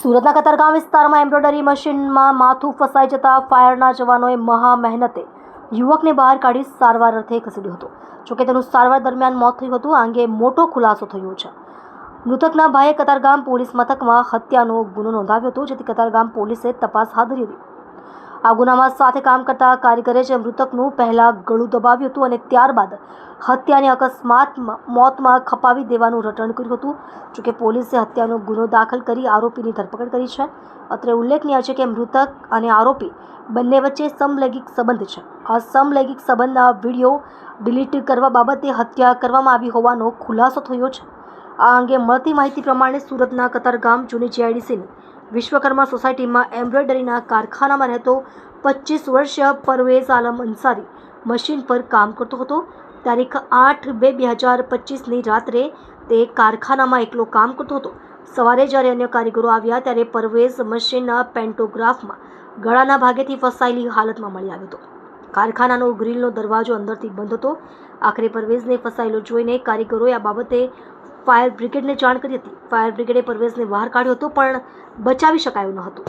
સુરતના કતારગામ વિસ્તારમાં એમ્બ્રોઇડરી મશીનમાં માથું ફસાઈ જતા ફાયરના જવાનોએ મહા મહેનતે યુવકને બહાર કાઢી સારવાર અર્થે ખસેડ્યો હતો. જોકે તેનું સારવાર દરમિયાન મોત થયું હતું, આ અંગે મોટો ખુલાસો થયો છે. મૃતકના ભાઈએ કતારગામ પોલીસ મથકમાં હત્યાનો ગુનો નોંધાવ્યો હતો, જેથી કતારગામ પોલીસે તપાસ હાથ ધરી હતી. આ ગુનામાં સાથે કામ કરતા કારીગરે જ મૃતકનું પહેલાં ગળું દબાવ્યું હતું અને ત્યારબાદ હત્યાને અકસ્માત મોતમાં ખપાવી દેવાનું રટણ કર્યું હતું. જોકે પોલીસે હત્યાનો ગુનો દાખલ કરી આરોપીની ધરપકડ કરી છે. અત્રે ઉલ્લેખનીય છે કે મૃતક અને આરોપી બંને વચ્ચે સમલૈંગિક સંબંધ છે. આ સમલૈંગિક સંબંધના વીડિયો ડિલીટ કરવા બાબતે હત્યા કરવામાં આવી હોવાનો ખુલાસો થયો છે. આ અંગે મળતી માહિતી પ્રમાણે સુરતના કતારગામ જૂની જીઆઈડીસીની વિશ્વકર્મા સોસાયટીમાં એમ્બ્રોઇડરીના કારખાનામાં રહેતો પચીસ વર્ષીય પરવેઝ આલમ અંસારી મશીન પર કામ કરતો હતો. તારીખ આઠ બે બે હજાર પચીસની રાત્રે તે કારખાનામાં એકલો કામ કરતો હતો. સવારે જ્યારે અન્ય કારીગરો આવ્યા ત્યારે પરવેઝ મશીનના પેન્ટોગ્રાફમાં ગળાના ભાગેથી ફસાયેલી હાલતમાં મળી આવ્યો હતો. કારખાનાનો ગ્રીલનો દરવાજો અંદરથી બંધ હતો. આખરે પરવેઝને ફસાયેલો જોઈને કારીગરોએ આ બાબતે ફાયર બ્રિગેડને જાણ કરી હતી. ફાયર બ્રિગેડે પરવેઝને બહાર કાઢ્યો હતો, પણ બચાવી શકાયો ન હતો.